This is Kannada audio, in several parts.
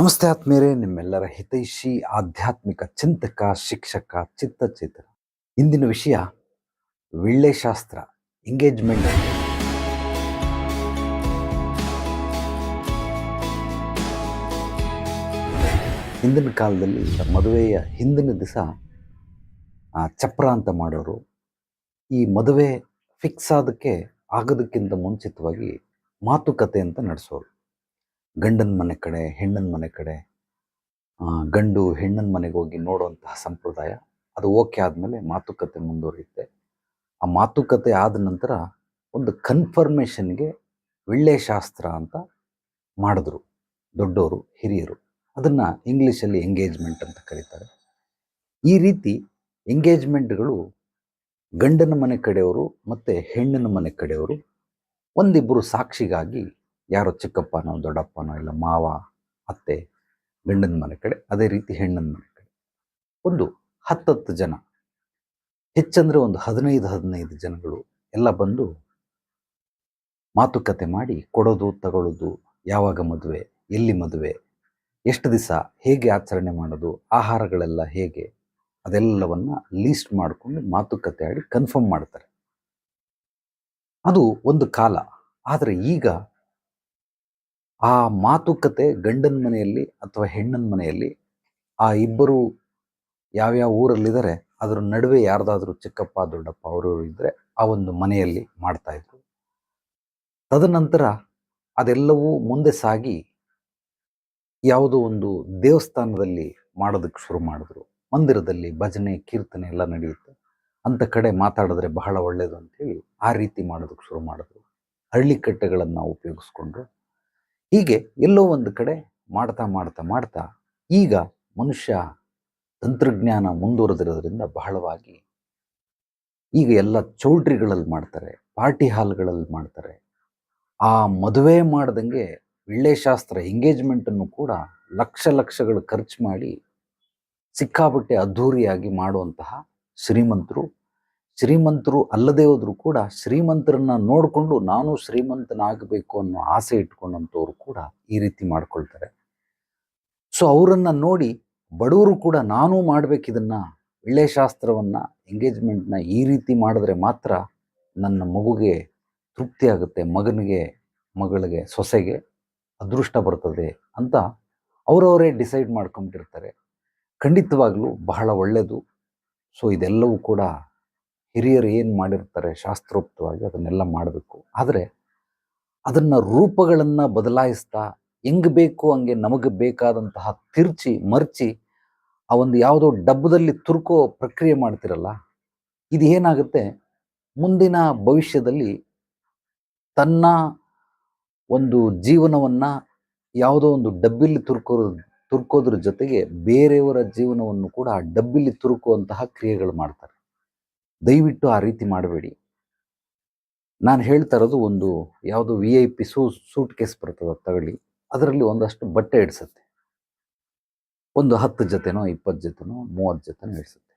ನಮಸ್ತೆ ಆತ್ಮೇರೆ ನಿಮ್ಮೆಲ್ಲರ ಹಿತೈಷಿ, ಆಧ್ಯಾತ್ಮಿಕ ಚಿಂತಕ, ಶಿಕ್ಷಕ, ಚಿತ್ತಚೇತನ. ಇಂದಿನ ವಿಷಯ ಶಾಸ್ತ್ರ ಎಂಗೇಜ್ಮೆಂಟ್ ಹಿಂದಿನ ಕಾಲದಲ್ಲಿ, ಮದುವೆಯ ಹಿಂದಿನ ದಿವಸ ಚಪ್ರ ಅಂತ ಮಾಡೋರು. ಈ ಮದುವೆ ಫಿಕ್ಸ್ ಆದಕ್ಕೆ, ಆಗೋದಕ್ಕಿಂತ ಮುಂಚಿತವಾಗಿ ಮಾತುಕತೆ ಅಂತ ನಡೆಸೋರು. ಗಂಡನ ಮನೆ ಕಡೆ, ಹೆಣ್ಣನ ಮನೆ ಕಡೆ ಗಂಡು ಹೆಣ್ಣನ ಮನೆಗೆ ಹೋಗಿ ನೋಡುವಂತಹ ಸಂಪ್ರದಾಯ, ಅದು ಓಕೆ ಆದಮೇಲೆ ಮಾತುಕತೆ ಮುಂದುವರಿಯುತ್ತೆ. ಆ ಮಾತುಕತೆ ಆದ ನಂತರ ಒಂದು ಕನ್ಫರ್ಮೇಷನ್ಗೆ ಶಾಸ್ತ್ರ ಅಂತ ಮಾಡಿದ್ರು ದೊಡ್ಡವರು ಹಿರಿಯರು. ಅದನ್ನು ಇಂಗ್ಲೀಷಲ್ಲಿ ಎಂಗೇಜ್ಮೆಂಟ್ ಅಂತ ಕರೀತಾರೆ. ಈ ರೀತಿ ಎಂಗೇಜ್ಮೆಂಟ್ಗಳು ಗಂಡನ ಮನೆ ಕಡೆಯವರು ಮತ್ತು ಹೆಣ್ಣಿನ ಮನೆ ಕಡೆಯವರು ಒಂದಿಬ್ಬರು ಸಾಕ್ಷಿಗಾಗಿ ಯಾರೋ ಚಿಕ್ಕಪ್ಪನೋ, ದೊಡ್ಡಪ್ಪನೋ ಇಲ್ಲ ಮಾವ, ಅತ್ತೆ, ಗಂಡನ ಮನೆ ಕಡೆ, ಅದೇ ರೀತಿ ಹೆಣ್ಣನ ಮನೆ ಕಡೆ. ಒಂದು ಹತ್ತತ್ತು ಜನ. ಹೆಚ್ಚಂದರೆ ಒಂದು ಹದಿನೈದು ಹದಿನೈದು ಜನಗಳು ಎಲ್ಲ ಬಂದು ಮಾತುಕತೆ ಮಾಡಿ ಕೊಡೋದು ತಗೊಳ್ಳೋದು ಯಾವಾಗ ಮದುವೆ, ಎಲ್ಲಿ ಮದುವೆ, ಎಷ್ಟು ದಿವಸ, ಹೇಗೆ ಆಚರಣೆ ಮಾಡೋದು, ಆಹಾರಗಳೆಲ್ಲ ಹೇಗೆ, ಅದೆಲ್ಲವನ್ನ ಲೀಸ್ಟ್ ಮಾಡಿಕೊಂಡು ಮಾತುಕತೆ ಆಡಿ ಕನ್ಫರ್ಮ್ ಮಾಡ್ತಾರೆ. ಅದು ಒಂದು ಕಾಲ. ಆದರೆ ಈಗ ಆ ಮಾತುಕತೆ ಗಂಡನ ಮನೆಯಲ್ಲಿ ಅಥವಾ ಹೆಣ್ಣನ ಮನೆಯಲ್ಲಿ ಆ ಇಬ್ಬರು ಯಾವ್ಯಾವ ಊರಲ್ಲಿದ್ದಾರೆ, ಅದರ ನಡುವೆ ಯಾರ್ದಾದ್ರೂ ಚಿಕ್ಕಪ್ಪ, ದೊಡ್ಡಪ್ಪ ಅವರು ಇದ್ದರೆ ಆ ಒಂದು ಮನೆಯಲ್ಲಿ ಮಾಡ್ತಾ ಇದ್ರು. ತದನಂತರ ಅದೆಲ್ಲವೂ ಮುಂದೆ ಸಾಗಿ ಯಾವುದೋ ಒಂದು ದೇವಸ್ಥಾನದಲ್ಲಿ ಮಾಡೋದಕ್ಕೆ ಶುರು ಮಾಡಿದ್ರು. ಮಂದಿರದಲ್ಲಿ ಭಜನೆ, ಕೀರ್ತನೆ ಎಲ್ಲ ನಡೆಯುತ್ತೆ. ಅಂಥ ಕಡೆ ಮಾತಾಡಿದ್ರೆ ಬಹಳ ಒಳ್ಳೆಯದು ಅಂತೇಳಿ ಆ ರೀತಿ ಮಾಡೋದಕ್ಕೆ ಶುರು ಮಾಡಿದ್ರು. ಹಳ್ಳಿಕಟ್ಟೆಗಳನ್ನು ಉಪಯೋಗಿಸ್ಕೊಂಡ್ರು. ಹೀಗೆ ಎಲ್ಲೋ ಒಂದು ಕಡೆ ಮಾಡ್ತಾ ಮಾಡ್ತಾ ಮಾಡ್ತಾ ಈಗ ಮನುಷ್ಯ ತಂತ್ರಜ್ಞಾನ ಮುಂದುವರೆದಿರೋದ್ರಿಂದ ಬಹಳವಾಗಿ ಈಗ ಎಲ್ಲ ಚೌಲ್ಟ್ರಿಗಳಲ್ಲಿ ಮಾಡ್ತಾರೆ, ಪಾರ್ಟಿ ಹಾಲ್ಗಳಲ್ಲಿ ಮಾಡ್ತಾರೆ. ಆ ಮದುವೆ ಮಾಡ್ದಂಗೆ ಶಾಸ್ತ್ರ ಎಂಗೇಜ್ಮೆಂಟನ್ನು ಕೂಡ ಲಕ್ಷ ಲಕ್ಷಗಳು ಖರ್ಚು ಮಾಡಿ ಸಿಕ್ಕಾಪಟ್ಟೆ ಅದ್ಧೂರಿಯಾಗಿ ಮಾಡುವಂತಹ ಶ್ರೀಮಂತರು ಶ್ರೀಮಂತರು ಅಲ್ಲದೇ ಹೋದರೂ ಕೂಡ ಶ್ರೀಮಂತರನ್ನ ನೋಡಿಕೊಂಡು ನಾನು ಶ್ರೀಮಂತನಾಗಬೇಕು ಅನ್ನೋ ಆಸೆ ಇಟ್ಕೊಂಡಂಥವ್ರು ಕೂಡ ಈ ರೀತಿ ಮಾಡ್ಕೊಳ್ತಾರೆ. ಸೊ ಅವರನ್ನು ನೋಡಿ ಬಡವರು ಕೂಡ ನಾನು ಮಾಡ್ಬೇಕಿದನ್ನ ಒಳ್ಳೆ ಶಾಸ್ತ್ರವನ್ನ ಎಂಗೇಜ್ಮೆಂಟ್ನ ಈ ರೀತಿ ಮಾಡಿದ್ರೆ ಮಾತ್ರ ನನ್ನ ಮಗುಗೆ ತೃಪ್ತಿ ಆಗುತ್ತೆ, ಮಗನಿಗೆ, ಮಗಳಿಗೆ, ಸೊಸೆಗೆ ಅದೃಷ್ಟ ಬರ್ತದೆ ಅಂತ ಅವರವರೇ ಡಿಸೈಡ್ ಮಾಡ್ಕೊಂಬಿಟ್ಟಿರ್ತಾರೆ. ಖಂಡಿತವಾಗಲೂ ಬಹಳ ಒಳ್ಳೆಯದು ಸೊ ಇದೆಲ್ಲವೂ ಕೂಡ ಹಿರಿಯರು ಏನು ಮಾಡಿರ್ತಾರೆ ಶಾಸ್ತ್ರೋಕ್ತವಾಗಿ ಅದನ್ನೆಲ್ಲ ಮಾಡಬೇಕು. ಆದರೆ ಅದನ್ನು ರೂಪಗಳನ್ನು ಬದಲಾಯಿಸ್ತಾ ಹೆಂಗೆ ಬೇಕು ಹಂಗೆ ನಮಗೆ ಬೇಕಾದಂತಹ ತಿರ್ಚಿ, ಮರ್ಚಿ ಆ ಒಂದು ಯಾವುದೋ ಡಬ್ಬದಲ್ಲಿ ತುರ್ಕೋ ಪ್ರಕ್ರಿಯೆ ಮಾಡ್ತಿರಲ್ಲ, ಇದು ಏನಾಗುತ್ತೆ? ಮುಂದಿನ ಭವಿಷ್ಯದಲ್ಲಿ ತನ್ನ ಒಂದು ಜೀವನವನ್ನು ಯಾವುದೋ ಒಂದು ಡಬ್ಬಿಲಿ ತುರ್ಕೋ ತುರ್ಕೋದ್ರ ಜೊತೆಗೆ ಬೇರೆಯವರ ಜೀವನವನ್ನು ಕೂಡ ಆ ಡಬ್ಬಿಲಿ ತುರುಕುವಂತಹ ಕ್ರಿಯೆಗಳು ಮಾಡ್ತಾರೆ. ದಯವಿಟ್ಟು ಆ ರೀತಿ ಮಾಡಬೇಡಿ. ನಾನು ಹೇಳ್ತಾ ಇರೋದು ಒಂದು ಯಾವುದು V I P su suitcase ಬರ್ತದೆ ತಗೊಳ್ಳಿ. ಅದರಲ್ಲಿ ಒಂದಷ್ಟು ಬಟ್ಟೆ ಇಡಿಸುತ್ತೆ. ಒಂದು ಹತ್ತು ಜೊತೆನೋ, ಇಪ್ಪತ್ತು ಜೊತೆನೋ, ಮೂವತ್ತು ಜೊತೆನೋ ಇಡಿಸುತ್ತೆ.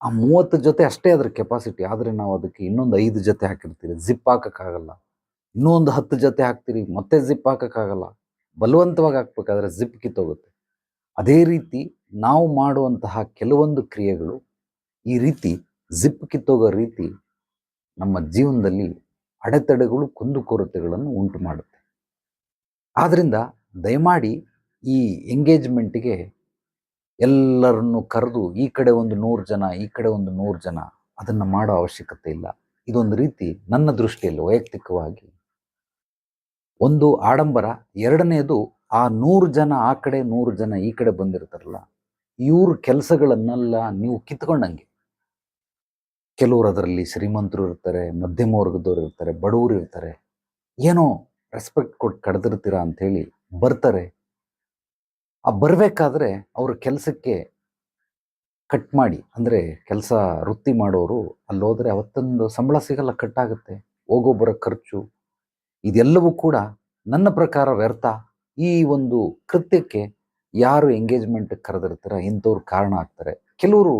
ಆ ಮೂವತ್ತು ಜೊತೆ ಅಷ್ಟೇ ಅದರ ಕೆಪಾಸಿಟಿ. ಆದರೆ ನಾವು ಅದಕ್ಕೆ ಇನ್ನೊಂದು ಐದು ಜೊತೆ ಹಾಕಿರ್ತೀರಿ ಜಿಪ್ ಹಾಕೋಕ್ಕಾಗಲ್ಲ. ಇನ್ನೊಂದು ಹತ್ತು ಜೊತೆ ಹಾಕ್ತೀರಿ, ಮತ್ತೆ ಜಿಪ್ ಹಾಕೋಕ್ಕಾಗಲ್ಲ. ಬಲವಂತವಾಗಿ ಹಾಕ್ಬೇಕಾದ್ರೆ ಜಿಪ್ ಕಿತ್ತೋಗುತ್ತೆ. ಅದೇ ರೀತಿ ನಾವು ಮಾಡುವಂತಹ ಕೆಲವೊಂದು ಕ್ರಿಯೆಗಳು ಈ ರೀತಿ ಜಿಪ್ ಕಿತ್ತೋಗೋ ರೀತಿ ನಮ್ಮ ಜೀವನದಲ್ಲಿ ಅಡೆತಡೆಗಳು ಕುಂದುಕೊರತೆಗಳನ್ನು ಉಂಟು ಮಾಡುತ್ತೆ. ಆದ್ದರಿಂದ ದಯಮಾಡಿ ಈ ಎಂಗೇಜ್ಮೆಂಟಿಗೆ ಎಲ್ಲರನ್ನು ಕರೆದು ಈ ಕಡೆ ಒಂದು ನೂರು ಜನ, ಈ ಕಡೆ ಒಂದು ನೂರು ಜನ ಅದನ್ನು ಮಾಡೋ ಅವಶ್ಯಕತೆ ಇಲ್ಲ. ಇದೊಂದು ರೀತಿ ನನ್ನ ದೃಷ್ಟಿಯಲ್ಲಿ ವೈಯಕ್ತಿಕವಾಗಿ ಒಂದು ಆಡಂಬರ ಎರಡನೆಯದು ಆ ನೂರು ಜನ ಆ ಕಡೆ, ನೂರು ಜನ ಈ ಕಡೆ ಬಂದಿರ್ತಾರಲ್ಲ, ಇವ್ರ ಕೆಲಸಗಳನ್ನೆಲ್ಲ ನೀವು ಕಿತ್ಕೊಂಡಂಗೆ ಕೆಲವರು ಅದರಲ್ಲಿ ಶ್ರೀಮಂತರು ಇರ್ತಾರೆ, ಮಧ್ಯಮ ವರ್ಗದವ್ರು ಇರ್ತಾರೆ, ಬಡವರು ಇರ್ತಾರೆ. ಏನೋ ರೆಸ್ಪೆಕ್ಟ್ ಕೊಟ್ಟು ಕಡ್ದಿರ್ತೀರಾ ಅಂಥೇಳಿ ಬರ್ತಾರೆ. ಆ ಬರಬೇಕಾದ್ರೆ ಅವ್ರ ಕೆಲಸಕ್ಕೆ ಕಟ್ ಮಾಡಿ, ಅಂದರೆ ಕೆಲಸ ವೃತ್ತಿ ಮಾಡೋರು ಅಲ್ಲಿ ಹೋದರೆ ಅವತ್ತೊಂದು ಸಂಬಳ ಸಿಗಲ್ಲ ಕಟ್ ಆಗುತ್ತೆ. ಹೋಗೋ ಬರೋ ಖರ್ಚು. ಇದೆಲ್ಲವೂ ಕೂಡ ನನ್ನ ಪ್ರಕಾರ ವ್ಯರ್ಥ. ಈ ಒಂದು ಕೃತ್ಯಕ್ಕೆ ಯಾರು ಎಂಗೇಜ್ಮೆಂಟ್ ಕರೆದಿರ್ತಾರೆ, ಇಂಥವ್ರು ಕಾರಣ ಆಗ್ತಾರೆ. ಕೆಲವರು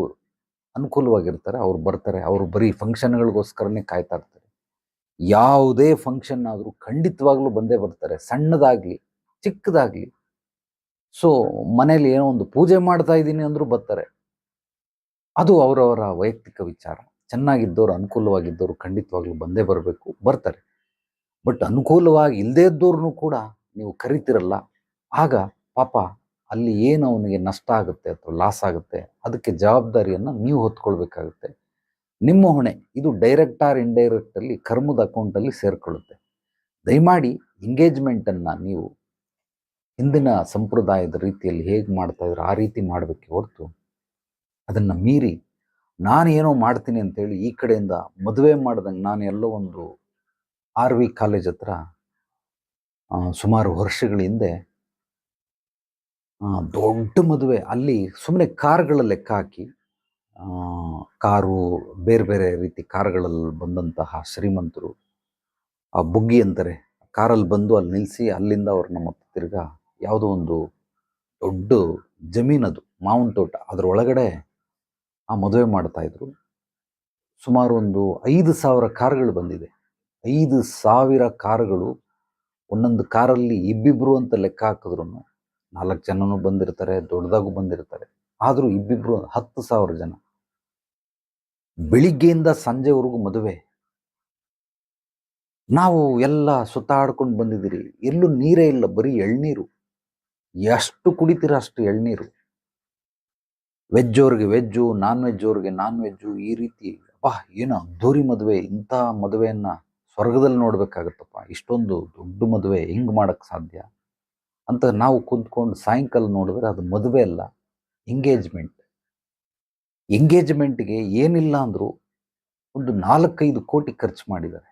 ಅನುಕೂಲವಾಗಿರ್ತಾರೆ, ಅವ್ರು ಬರ್ತಾರೆ, ಅವರು ಬರೀ ಫಂಕ್ಷನ್ಗಳಿಗೋಸ್ಕರನೇ ಕಾಯ್ತಾ ಇರ್ತಾರೆ. ಯಾವುದೇ ಫಂಕ್ಷನ್ ಆದರೂ ಖಂಡಿತವಾಗ್ಲೂ ಬಂದೇ ಬರ್ತಾರೆ, ಸಣ್ಣದಾಗಲಿ, ಚಿಕ್ಕದಾಗಲಿ. ಸೊ ಮನೇಲಿ ಏನೋ ಒಂದು ಪೂಜೆ ಮಾಡ್ತಾ ಇದ್ದೀನಿ ಅಂದರೂ ಬರ್ತಾರೆ. ಅದು ಅವರವರ ವೈಯಕ್ತಿಕ ವಿಚಾರ. ಚೆನ್ನಾಗಿದ್ದವರು, ಅನುಕೂಲವಾಗಿದ್ದವರು ಖಂಡಿತವಾಗ್ಲೂ ಬಂದೇ ಬರಬೇಕು, ಬರ್ತಾರೆ. ಬಟ್ ಅನುಕೂಲವಾಗಿ ಇಲ್ಲದೇ ಇದ್ದವ್ರನ್ನೂ ಕೂಡ ನೀವು ಕರಿತಿರಲ್ಲ. ಆಗ ಪಾಪ ಅಲ್ಲಿ ಏನು ಅವನಿಗೆ ನಷ್ಟ ಆಗುತ್ತೆ ಅಥವಾ ಲಾಸ್ ಆಗುತ್ತೆ, ಅದಕ್ಕೆ ಜವಾಬ್ದಾರಿಯನ್ನು ನೀವು ಹೊತ್ಕೊಳ್ಬೇಕಾಗುತ್ತೆ. ನಿಮ್ಮ ಹೊಣೆ, ಇದು ಡೈರೆಕ್ಟ್ ಆರ್ ಇಂಡೈರೆಕ್ಟಲ್ಲಿ ಕರ್ಮದ ಅಕೌಂಟಲ್ಲಿ ಸೇರಿಕೊಳ್ಳುತ್ತೆ. ದಯಮಾಡಿ ಎಂಗೇಜ್ಮೆಂಟನ್ನು ನೀವು ಹಿಂದಿನ ಸಂಪ್ರದಾಯದ ರೀತಿಯಲ್ಲಿ ಹೇಗೆ ಮಾಡ್ತಾಯಿದ್ರು ಆ ರೀತಿ ಮಾಡಬೇಕೆ ಹೊರತು ಅದನ್ನು ಮೀರಿ ನಾನು ಏನೋ ಮಾಡ್ತೀನಿ ಅಂತೇಳಿ ಈ ಕಡೆಯಿಂದ ಮದುವೆ ಮಾಡ್ದಂಗೆ ನಾನು ಎಲ್ಲೋ ಒಂದು ಆರ್ ವಿ ಕಾಲೇಜ್ ಹತ್ರ ಸುಮಾರು ವರ್ಷಗಳ ಹಿಂದೆ ದೊಡ್ಡ ಮದುವೆ. ಅಲ್ಲಿ ಸುಮ್ಮನೆ ಕಾರ್ಗಳ ಲೆಕ್ಕ ಹಾಕಿ ಕಾರು ಬೇರೆ ಬೇರೆ ರೀತಿ ಕಾರ್ಗಳಲ್ಲಿ ಬಂದಂತಹ ಶ್ರೀಮಂತರು, ಆ ಬುಗ್ಗಿ ಅಂತಾರೆ. ಕಾರಲ್ಲಿ ಬಂದು ಅಲ್ಲಿ ನಿಲ್ಲಿಸಿ ಅಲ್ಲಿಂದ ಅವ್ರನ್ನ ನಮ್ಮ ತಿರ್ಗಾ ಯಾವುದೋ ಒಂದು ದೊಡ್ಡ ಜಮೀನದು ಮಾವಿನ ತೋಟ. ಅದರ ಒಳಗಡೆ ಆ ಮದುವೆ ಮಾಡ್ತಾಯಿದ್ರು ಸುಮಾರು ಒಂದು ಐದು ಸಾವಿರ ಕಾರ್ಗಳು ಬಂದಿದೆ. ಐದು ಸಾವಿರ ಕಾರ್ಗಳು ಒಂದೊಂದು ಕಾರಲ್ಲಿ ಇಬ್ಬಿಬ್ರು ಅಂತ ಲೆಕ್ಕ ಹಾಕಿದ್ರು ನಾಲ್ಕು ಜನನು ಬಂದಿರ್ತಾರೆ ದೊಡ್ಡದಾಗು ಬಂದಿರ್ತಾರೆ. ಆದರೂ ಇಬ್ಬಿಬ್ರು ಹತ್ತು ಸಾವಿರ ಜನ. ಬೆಳಿಗ್ಗೆಯಿಂದ ಸಂಜೆವರೆಗೂ ಮದುವೆ. ನಾವು ಎಲ್ಲ ಸುತ್ತಾಡ್ಕೊಂಡು ಬಂದಿದ್ದೀರಿ. ಎಲ್ಲೂ ನೀರೇ ಇಲ್ಲ, ಬರೀ ಎಳ್ನೀರು. ಎಷ್ಟು ಕುಡಿತೀರ ಅಷ್ಟು ಎಳ್ನೀರು. ವೆಜ್ ಅವ್ರಿಗೆ ವೆಜ್ಜು ನಾನ್ ವೆಜ್ ಅವ್ರಿಗೆ ನಾನ್ ವೆಜ್ಜು ಈ ರೀತಿ. ಅಬ್ಬಾ, ಏನು ಅದ್ದೂರಿ ಮದುವೆ. ಇಂಥ ಮದುವೆಯನ್ನು ಸ್ವರ್ಗದಲ್ಲಿ ನೋಡಬೇಕಾಗತ್ತಪ್ಪ. ಇಷ್ಟೊಂದು ದೊಡ್ಡ ಮದುವೆ. ಹಿಂಗೆ ಮಾಡೋಕ್ಕೆ ಸಾಧ್ಯ? ಅಂತ ನಾವು ಕುಂತ್ಕೊಂಡು ಸಾಯಂಕಾಲ ನೋಡಿದ್ರೆ ಅದು ಮದುವೆ ಅಲ್ಲ ಎಂಗೇಜ್ಮೆಂಟ್ ಎಂಗೇಜ್ಮೆಂಟ್ಗೆ ಏನಿಲ್ಲ ಅಂದರೂ ಒಂದು ನಾಲ್ಕೈದು ಕೋಟಿ ಖರ್ಚು ಮಾಡಿದ್ದಾರೆ.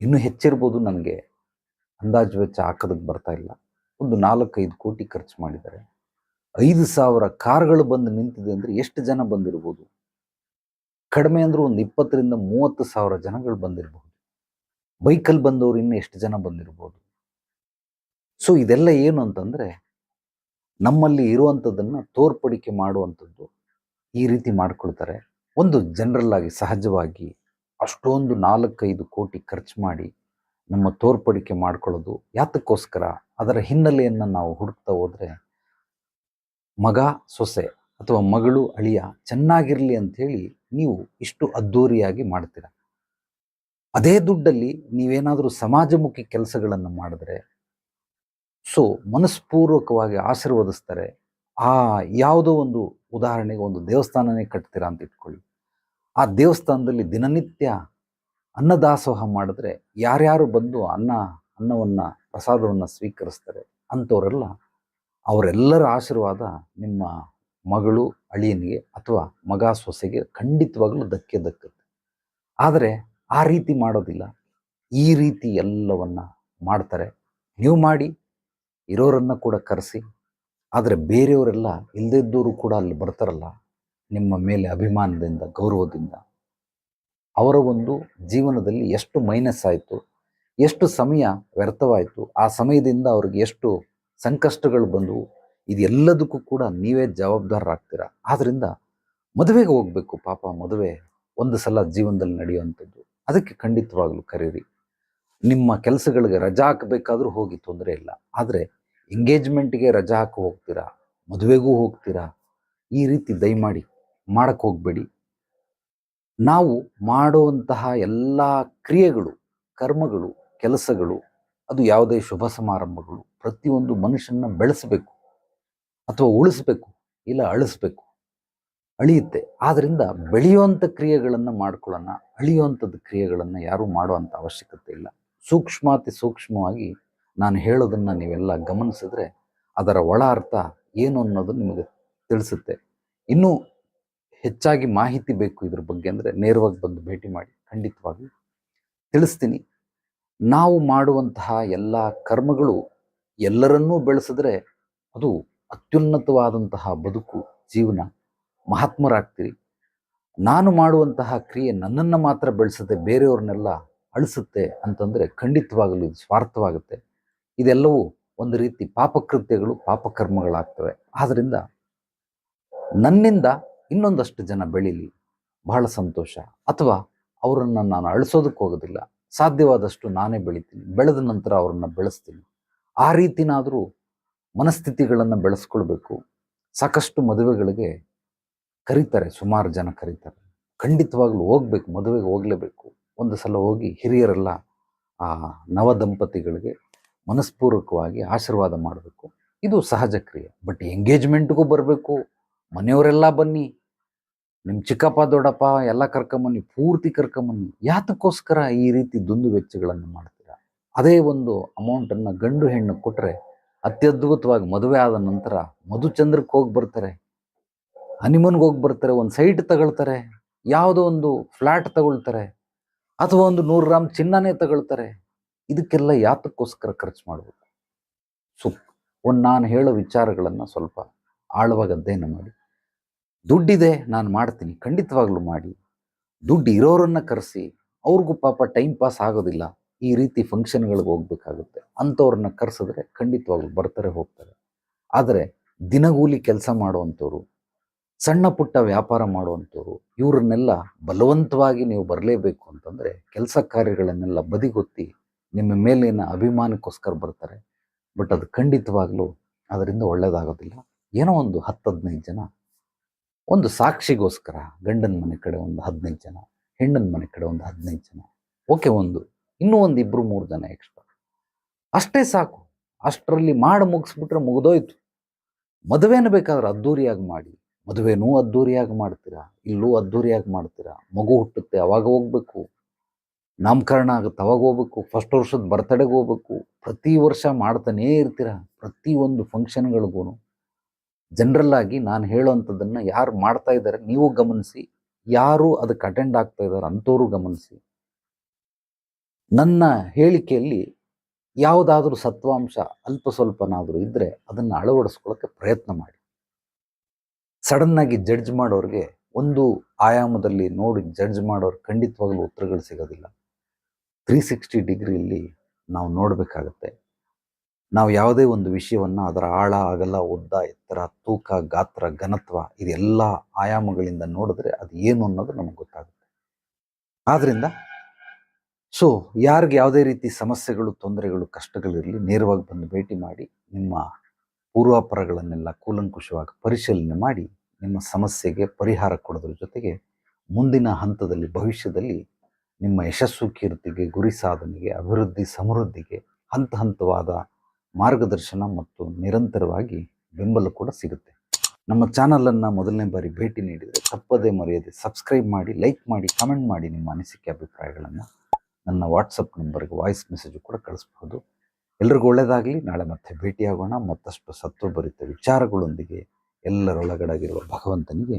ಇನ್ನೂ ಹೆಚ್ಚಿರ್ಬೋದು ನನಗೆ. ಅಂದಾಜು ವೆಚ್ಚ ಹಾಕೋದಕ್ಕೆ ಬರ್ತಾ ಇಲ್ಲ. ಒಂದು ನಾಲ್ಕೈದು ಕೋಟಿ ಖರ್ಚು ಮಾಡಿದ್ದಾರೆ. ಐದು ಸಾವಿರ ಕಾರ್ಗಳು ಬಂದು ನಿಂತಿದೆ ಅಂದರೆ ಎಷ್ಟು ಜನ ಬಂದಿರ್ಬೋದು? ಕಡಿಮೆ ಅಂದರೂ ಒಂದು ಇಪ್ಪತ್ತರಿಂದ ಮೂವತ್ತು ಸಾವಿರ ಜನಗಳು ಬಂದಿರಬಹುದು ಬೈಕಲ್ಲಿ ಬಂದವರು ಇನ್ನೂ ಎಷ್ಟು ಜನ ಬಂದಿರ್ಬೋದು? ಸೊ ಇದೆಲ್ಲ ಏನು ಅಂತಂದರೆ ನಮ್ಮಲ್ಲಿ ಇರುವಂಥದ್ದನ್ನು ತೋರ್ಪಡಿಕೆ ಮಾಡುವಂಥದ್ದು ಈ ರೀತಿ ಮಾಡ್ಕೊಳ್ತಾರೆ. ಒಂದು ಜನರಲ್ ಸಹಜವಾಗಿ ಅಷ್ಟೊಂದು ನಾಲ್ಕೈದು ಕೋಟಿ ಖರ್ಚು ಮಾಡಿ ನಮ್ಮ ತೋರ್ಪಡಿಕೆ ಮಾಡ್ಕೊಳ್ಳೋದು ಯಾತಕ್ಕೋಸ್ಕರ? ಅದರ ಹಿನ್ನೆಲೆಯನ್ನು ನಾವು ಹುಡುಕ್ತಾ ಹೋದರೆ ಮಗ ಸೊಸೆ ಅಥವಾ ಮಗಳು ಅಳಿಯ ಚೆನ್ನಾಗಿರಲಿ ಅಂಥೇಳಿ ನೀವು ಇಷ್ಟು ಅದ್ಧೂರಿಯಾಗಿ ಮಾಡ್ತೀರ. ಅದೇ ದುಡ್ಡಲ್ಲಿ ನೀವೇನಾದರೂ ಸಮಾಜಮುಖಿ ಕೆಲಸಗಳನ್ನು ಮಾಡಿದ್ರೆ ಸೊ ಮನಸ್ಪೂರ್ವಕವಾಗಿ ಆಶೀರ್ವದಿಸ್ತಾರೆ, ಆ ಯಾವುದೋ ಒಂದು ಉದಾಹರಣೆಗೆ ಒಂದು ದೇವಸ್ಥಾನನೇ ಕಟ್ತೀರಾ ಅಂತ ಇಟ್ಕೊಳ್ಳಿ. ಆ ದೇವಸ್ಥಾನದಲ್ಲಿ ದಿನನಿತ್ಯ ಅನ್ನದಾಸೋಹ ಮಾಡಿದ್ರೆ ಯಾರ್ಯಾರು ಬಂದು ಅನ್ನ, ಅನ್ನವನ್ನು, ಪ್ರಸಾದವನ್ನು ಸ್ವೀಕರಿಸ್ತಾರೆ ಅಂಥವರೆಲ್ಲ ಅವರೆಲ್ಲರ ಆಶೀರ್ವಾದ ನಿಮ್ಮ ಮಗಳು, ಅಳಿಯನಿಗೆ ಅಥವಾ ಮಗ ಸೊಸೆಗೆ ಖಂಡಿತವಾಗಲೂ ಧಕ್ಕೆ ದಕ್ಕುತ್ತೆ. ಆದರೆ ಆ ರೀತಿ ಮಾಡೋದಿಲ್ಲ. ಈ ರೀತಿ ಎಲ್ಲವನ್ನು ಮಾಡ್ತಾರೆ. ನೀವು ಮಾಡಿ ಇರೋರನ್ನ ಕೂಡ ಕರೆಸಿ, ಆದರೆ ಬೇರೆಯವರೆಲ್ಲ ಇಲ್ಲದಿದ್ದವರು ಕೂಡ ಅಲ್ಲಿ ಬರ್ತಾರಲ್ಲ, ನಿಮ್ಮ ಮೇಲೆ ಅಭಿಮಾನದಿಂದ, ಗೌರವದಿಂದ. ಅವರ ಒಂದು ಜೀವನದಲ್ಲಿ ಎಷ್ಟು ಮೈನಸ್ ಆಯಿತು, ಎಷ್ಟು ಸಮಯ ವ್ಯರ್ಥವಾಯಿತು, ಆ ಸಮಯದಿಂದ ಅವ್ರಿಗೆ ಎಷ್ಟು ಸಂಕಷ್ಟಗಳು ಬಂದವು, ಇದೆಲ್ಲದಕ್ಕೂ ಕೂಡ ನೀವೇ ಜವಾಬ್ದಾರರಾಗ್ತೀರ? ಆದ್ದರಿಂದ ಮದುವೆಗೆ ಹೋಗಬೇಕು ಪಾಪ, ಮದುವೆ ಒಂದು ಸಲ ಜೀವನದಲ್ಲಿ ನಡೆಯುವಂಥದ್ದು. ಅದಕ್ಕೆ ಖಂಡಿತವಾಗಲೂ ಕರೀರಿ. ನಿಮ್ಮ ಕೆಲಸಗಳಿಗೆ ರಜಾ ಹಾಕಬೇಕಾದ್ರೂ ಹೋಗಿ ತೊಂದರೆ ಇಲ್ಲ. ಆದರೆ ಎಂಗೇಜ್ಮೆಂಟ್ಗೆ ರಜಾ ಹಾಕಿ ಹೋಗ್ತೀರಾ, ಮದುವೆಗೂ ಹೋಗ್ತೀರಾ, ಈ ರೀತಿ ದಯಮಾಡಿ ಮಾಡಕ್ಕೆ ಹೋಗಬೇಡಿ. ನಾವು ಮಾಡುವಂತಹ ಎಲ್ಲ ಕ್ರಿಯೆಗಳು, ಕರ್ಮಗಳು, ಕೆಲಸಗಳು, ಅದು ಯಾವುದೇ ಶುಭ ಸಮಾರಂಭಗಳು, ಪ್ರತಿಯೊಂದು ಮನುಷ್ಯನ ಬೆಳೆಸಬೇಕು, ಅಥವಾ ಉಳಿಸ್ಬೇಕು, ಇಲ್ಲ ಅಳಿಸ್ಬೇಕು. ಅಳಿಯುತ್ತೆ. ಆದ್ದರಿಂದ ಬೆಳೆಯುವಂಥ ಕ್ರಿಯೆಗಳನ್ನು ಮಾಡ್ಕೊಳ್ಳೋಣ. ಅಳಿಯುವಂಥದ್ದು ಕ್ರಿಯೆಗಳನ್ನು ಯಾರೂ ಮಾಡುವಂಥ ಅವಶ್ಯಕತೆ ಇಲ್ಲ. ಸೂಕ್ಷ್ಮಾತಿ ಸೂಕ್ಷ್ಮವಾಗಿ ನಾನು ಹೇಳೋದನ್ನು ನೀವೆಲ್ಲ ಗಮನಿಸಿದ್ರೆ ಅದರ ಒಳ ಅರ್ಥ ಏನು ಅನ್ನೋದು ನಿಮಗೆ ತಿಳಿಸುತ್ತೆ. ಇನ್ನೂ ಹೆಚ್ಚಾಗಿ ಮಾಹಿತಿ ಬೇಕು ಇದ್ರ ಬಗ್ಗೆ ಅಂದರೆ ನೇರವಾಗಿ ಬಂದು ಭೇಟಿ ಮಾಡಿ, ಖಂಡಿತವಾಗಿ ತಿಳಿಸ್ತೀನಿ. ನಾವು ಮಾಡುವಂತಹ ಎಲ್ಲ ಕರ್ಮಗಳು ಎಲ್ಲರನ್ನೂ ಬೆಳೆಸಿದ್ರೆ ಅದು ಅತ್ಯುನ್ನತವಾದಂತಹ ಬದುಕು, ಜೀವನ ಮಹಾತ್ಮರಾಗ್ತೀರಿ. ನಾನು ಮಾಡುವಂತಹ ಕ್ರಿಯೆ ನನ್ನನ್ನು ಮಾತ್ರ ಬೆಳೆಸದೆ ಬೇರೆಯವ್ರನ್ನೆಲ್ಲ ಅಳಿಸುತ್ತೆ ಅಂತಂದರೆ ಖಂಡಿತವಾಗಲೂ ಇದು ಸ್ವಾರ್ಥವಾಗುತ್ತೆ. ಇದೆಲ್ಲವೂ ಒಂದು ರೀತಿ ಪಾಪಕೃತ್ಯಗಳು, ಪಾಪಕರ್ಮಗಳಾಗ್ತವೆ. ಆದ್ದರಿಂದ ನನ್ನಿಂದ ಇನ್ನೊಂದಷ್ಟು ಜನ ಬೆಳೀಲಿ ಬಹಳ ಸಂತೋಷ. ಅಥವಾ ಅವರನ್ನು ನಾನು ಅಳಿಸೋದಕ್ಕೆ ಹೋಗೋದಿಲ್ಲ. ಸಾಧ್ಯವಾದಷ್ಟು ನಾನೇ ಬೆಳಿತೀನಿ. ಬೆಳೆದ ನಂತರ ಅವರನ್ನು ಬೆಳೆಸ್ತೀನಿ. ಆ ರೀತಿನಾದರೂ ಮನಸ್ಥಿತಿಗಳನ್ನು ಬೆಳೆಸ್ಕೊಳ್ಬೇಕು. ಸಾಕಷ್ಟು ಮದುವೆಗಳಿಗೆ ಕರೀತಾರೆ. ಸುಮಾರು ಜನ ಕರೀತಾರೆ. ಖಂಡಿತವಾಗ್ಲೂ ಹೋಗ್ಬೇಕು. ಮದುವೆಗೆ ಹೋಗಲೇಬೇಕು. ಒಂದು ಸಲ ಹೋಗಿ ಹಿರಿಯರೆಲ್ಲ ಆ ನವ ದಂಪತಿಗಳಿಗೆ ಮನಸ್ಪೂರ್ವಕವಾಗಿ ಆಶೀರ್ವಾದ ಮಾಡಬೇಕು. ಇದು ಸಹಜ ಕ್ರಿಯೆ. ಬಟ್ ಎಂಗೇಜ್ಮೆಂಟ್ಗೂ ಬರಬೇಕು. ಮನೆಯವರೆಲ್ಲ ಬನ್ನಿ. ನಿಮ್ಮ ಚಿಕ್ಕಪ್ಪ, ದೊಡ್ಡಪ್ಪ ಎಲ್ಲ ಕರ್ಕೊಂಬನ್ನಿ, ಪೂರ್ತಿ ಕರ್ಕೊಂಬನ್ನಿ. ಯಾತಕ್ಕೋಸ್ಕರ ಈ ರೀತಿ ದುಂದು ವೆಚ್ಚಗಳನ್ನು ಮಾಡ್ತೀರಾ? ಅದೇ ಒಂದು ಅಮೌಂಟನ್ನು ಗಂಡು ಹೆಣ್ಣು ಕೊಟ್ಟರೆ ಅತ್ಯದ್ಭುತವಾಗಿ ಮದುವೆ ಆದ ನಂತರ ಮಧುಚಂದ್ರಕ್ಕೆ ಹೋಗಿ ಬರ್ತಾರೆ. ಹನಿಮನ್ಗೆ ಹೋಗಿ ಬರ್ತಾರೆ. ಒಂದು ಸೈಟ್ ತಗೊಳ್ತಾರೆ. ಯಾವುದೋ ಒಂದು ಫ್ಲ್ಯಾಟ್ ತಗೊಳ್ತಾರೆ. ಅಥವಾ ಒಂದು ನೂರು ಗ್ರಾಮ್ ಚಿನ್ನನೇ ತಗೊಳ್ತಾರೆ. ಇದಕ್ಕೆಲ್ಲ ಯಾತಕ್ಕೋಸ್ಕರ ಖರ್ಚು ಮಾಡಬೇಕು? ಸೊ ಒಂದು ನಾನು ಹೇಳೋ ವಿಚಾರಗಳನ್ನು ಸ್ವಲ್ಪ ಆಳವಾಗಿ ಅಧ್ಯಯನ ಮಾಡಿ. ದುಡ್ಡಿದೆ, ನಾನು ಮಾಡ್ತೀನಿ, ಖಂಡಿತವಾಗ್ಲೂ ಮಾಡಿ. ದುಡ್ಡು ಇರೋರನ್ನು ಕರೆಸಿ, ಅವ್ರಿಗೂ ಪಾಪ ಟೈಮ್ ಪಾಸ್ ಆಗೋದಿಲ್ಲ. ಈ ರೀತಿ ಫಂಕ್ಷನ್ಗಳಿಗೆ ಹೋಗ್ಬೇಕಾಗುತ್ತೆ. ಅಂಥವ್ರನ್ನ ಕರೆಸಿದ್ರೆ ಖಂಡಿತವಾಗ್ಲೂ ಬರ್ತಾರೆ, ಹೋಗ್ತಾರೆ. ಆದರೆ, ದಿನಗೂಲಿ ಕೆಲಸ ಮಾಡುವಂಥವ್ರು, ಸಣ್ಣ ಪುಟ್ಟ ವ್ಯಾಪಾರ ಮಾಡುವಂಥವ್ರು, ಇವ್ರನ್ನೆಲ್ಲ ಬಲವಂತವಾಗಿ ನೀವು ಬರಲೇಬೇಕು ಅಂತಂದರೆ, ಕೆಲಸ ಕಾರ್ಯಗಳನ್ನೆಲ್ಲ ಬದಿಗೊತ್ತಿ ನಿಮ್ಮ ಮೇಲಿನ ಅಭಿಮಾನಕ್ಕೋಸ್ಕರ ಬರ್ತಾರೆ. ಬಟ್ ಅದು ಖಂಡಿತವಾಗ್ಲೂ ಅದರಿಂದ ಒಳ್ಳೆಯದಾಗೋದಿಲ್ಲ ಏನೋ ಒಂದು ಹತ್ತು ಹದಿನೈದು ಜನ, ಒಂದು ಸಾಕ್ಷಿಗೋಸ್ಕರ, ಗಂಡನ ಮನೆ ಕಡೆ ಒಂದು ಹದಿನೈದು ಜನ, ಹೆಣ್ಣಿನ ಮನೆ ಕಡೆ ಒಂದು ಹದಿನೈದು ಜನ, ಓಕೆ ಒಂದು, ಇನ್ನೂ ಒಂದು ಇಬ್ಬರು ಮೂರು ಜನ ಎಕ್ಸ್ಟ್ರಾ ಅಷ್ಟೇ ಸಾಕು. ಅಷ್ಟರಲ್ಲಿ ಮಾಡಿ ಮುಗಿಸ್ಬಿಟ್ರೆ ಮುಗಿದೋಯ್ತು. ಮದುವೆನ ಬೇಕಾದ್ರೆ ಅದ್ದೂರಿಯಾಗಿ ಮಾಡಿ. ಮದುವೆನೂ ಅದ್ಧೂರಿಯಾಗಿ ಮಾಡ್ತೀರಾ? ಇಲ್ಲೂ ಅದ್ಧೂರಿಯಾಗಿ ಮಾಡ್ತೀರಾ? ಮಗು ಹುಟ್ಟುತ್ತೆ, ಅವಾಗ ಹೋಗ್ಬೇಕು. ನಾಮಕರಣ ಆಗುತ್ತೆ ಅವಾಗ ಹೋಗ್ಬೇಕು ಫಸ್ಟ್ ವರ್ಷದ ಬರ್ತಡೆಗೆ ಹೋಗ್ಬೇಕು, ಪ್ರತಿ ವರ್ಷ ಮಾಡ್ತಾನೇ ಇರ್ತೀರ ಪ್ರತಿಯೊಂದು ಫಂಕ್ಷನ್ಗಳಿಗೂ ಜನರಲ್ ಆಗಿ ನಾನು ಹೇಳೋವಂಥದ್ದನ್ನು ಯಾರು ಮಾಡ್ತಾ ಇದ್ದಾರೆ, ನೀವು ಗಮನಿಸಿ, ಯಾರು ಅದಕ್ಕೆ ಅಟೆಂಡ್ ಆಗ್ತಾ ಇದ್ದಾರೆ ಅಂಥವ್ರು ಗಮನಿಸಿ. ನನ್ನ ಹೇಳಿಕೆಯಲ್ಲಿ ಯಾವುದಾದ್ರೂ ಸತ್ವಾಂಶ, ಅಲ್ಪ ಸ್ವಲ್ಪನಾದರೂ ಇದ್ದರೆ ಅದನ್ನು ಅಳವಡಿಸ್ಕೊಳ್ಳೋಕ್ಕೆ ಪ್ರಯತ್ನ ಮಾಡಿ. ಸಡನ್ನಾಗಿ ಜಡ್ಜ್ ಮಾಡೋರಿಗೆ ಒಂದು ಆಯಾಮದಲ್ಲಿ ನೋಡಿ ಜಡ್ಜ್ ಮಾಡೋರು ಖಂಡಿತವಾಗಲೂ ಉತ್ತರಗಳು ಸಿಗೋದಿಲ್ಲ. ತ್ರೀ ಸಿಕ್ಸ್ಟಿ ಡಿಗ್ರಿಯಲ್ಲಿ ನಾವು ನೋಡಬೇಕಾಗತ್ತೆ. ನಾವು ಯಾವುದೇ ಒಂದು ವಿಷಯವನ್ನು ಅದರ ಆಳ, ಅಗಲ, ಉದ್ದ, ಎತ್ತರ, ತೂಕ, ಗಾತ್ರ, ಘನತ್ವ ಇದೆಲ್ಲ ಆಯಾಮಗಳಿಂದ ನೋಡಿದ್ರೆ ಅದು ಏನು ಅನ್ನೋದು ನಮಗೆ ಗೊತ್ತಾಗುತ್ತೆ. ಆದ್ದರಿಂದ ಸೊ ಯಾರಿಗೆ ಯಾವುದೇ ರೀತಿ ಸಮಸ್ಯೆಗಳು, ತೊಂದರೆಗಳು ಕಷ್ಟಗಳಿರಲಿ ನೇರವಾಗಿ ಬಂದು ಭೇಟಿ ಮಾಡಿ ನಿಮ್ಮ ಪೂರ್ವಾಪರಗಳನ್ನೆಲ್ಲ ಕೂಲಂಕುಷವಾಗಿ ಪರಿಶೀಲನೆ ಮಾಡಿ ನಿಮ್ಮ ಸಮಸ್ಯೆಗೆ ಪರಿಹಾರ ಕೊಡೋದ್ರ ಜೊತೆಗೆ ಮುಂದಿನ ಹಂತದಲ್ಲಿ, ಭವಿಷ್ಯದಲ್ಲಿ ನಿಮ್ಮ ಯಶಸ್ಸು ಕೀರ್ತಿಗೆ, ಗುರಿ ಸಾಧನೆಗೆ, ಅಭಿವೃದ್ಧಿ, ಸಮೃದ್ಧಿಗೆ ಹಂತ ಹಂತವಾದ ಮಾರ್ಗದರ್ಶನ ಮತ್ತು ನಿರಂತರವಾಗಿ ಬೆಂಬಲ ಕೂಡ ಸಿಗುತ್ತೆ. ನಮ್ಮ ಚಾನಲನ್ನು ಮೊದಲನೇ ಬಾರಿ ಭೇಟಿ ನೀಡಿದರೆ ತಪ್ಪದೇ ಮರೆಯದೆ ಸಬ್ಸ್ಕ್ರೈಬ್ ಮಾಡಿ, ಲೈಕ್ ಮಾಡಿ, ಕಮೆಂಟ್ ಮಾಡಿ ನಿಮ್ಮ ಅನಿಸಿಕೆ, ಅಭಿಪ್ರಾಯಗಳನ್ನು ನನ್ನ ವಾಟ್ಸಪ್ ನಂಬರ್ಗೆ ವಾಯ್ಸ್ ಮೆಸೇಜ್ ಕೂಡ ಕಳಿಸ್ಬೋದು ಎಲ್ರಿಗೂ ಒಳ್ಳೆಯದಾಗಲಿ ನಾಳೆ ಮತ್ತೆ ಭೇಟಿಯಾಗೋಣ. ಮತ್ತಷ್ಟು ಸತ್ವಭರಿತ ವಿಚಾರಗಳೊಂದಿಗೆ ಎಲ್ಲರೊಳಗಡಗಿರುವ ಭಗವಂತನಿಗೆ